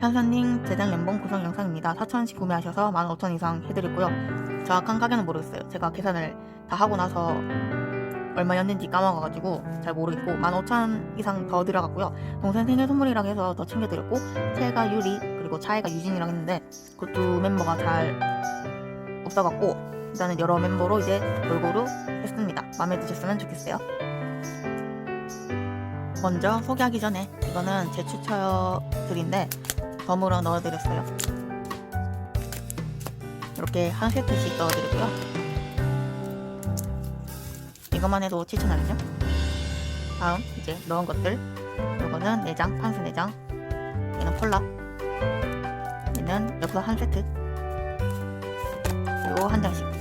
현선님 재단 램봉 구성 영상입니다. 4,000원씩 구매하셔서 15,000원 이상 해드리고요. 정확한 가격은 모르겠어요. 제가 계산을 다 하고 나서 얼마였는지 까먹어가지고 잘 모르겠고 15,000원 이상 더 들어갔고요. 동생 생일 선물이랑 해서 더 챙겨드렸고 채가 유리 그리고 차이가 유진이랑 했는데 그 두 멤버가 잘 없어갖고 일단은 여러 멤버로 이제 골고루 했습니다. 마음에 드셨으면 좋겠어요. 먼저 소개하기 전에 이거는 제 추천들인데 덤으로 넣어드렸어요. 이렇게 한 세트씩 넣어드리고요. 이것만 해도 7,000원이죠. 다음 이제 넣은 것들 이거는 내장, 판스 내장 얘는 콜라 얘는 여기서 한 세트 그리고 한 장씩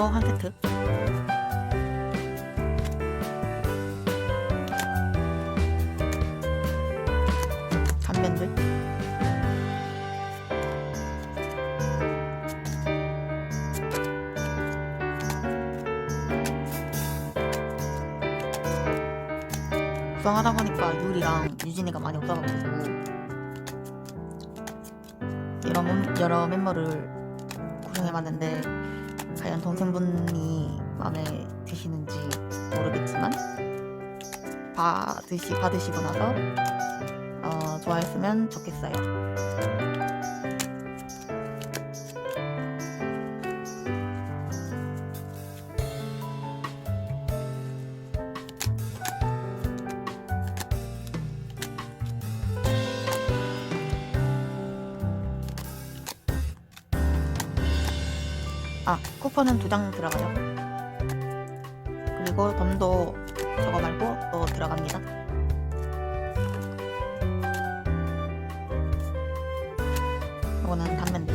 이것도 한 세트. 단면들. 구성하다 보니까 유리랑 유진이가 많이 없어가지고 여러, 멤- 여러 멤버를 구성해봤는데 과연 동생분이 마음에 드시는지 모르겠지만 받으시, 받으시고 나서 어, 좋아했으면 좋겠어요. 아, 쿠폰은 두 장 들어가요. 그리고 돈도 저거 말고 또 들어갑니다. 이거는 단면들.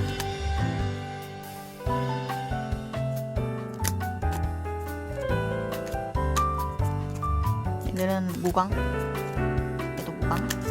얘들은 무광. 얘도 무광.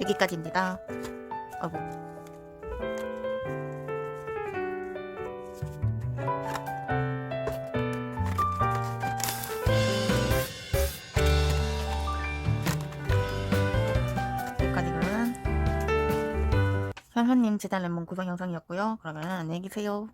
여기까지입니다. 아이고. 여기까지 그러면 현현님 재단 랩몬 구성 영상이었고요. 그러면 안녕히 계세요.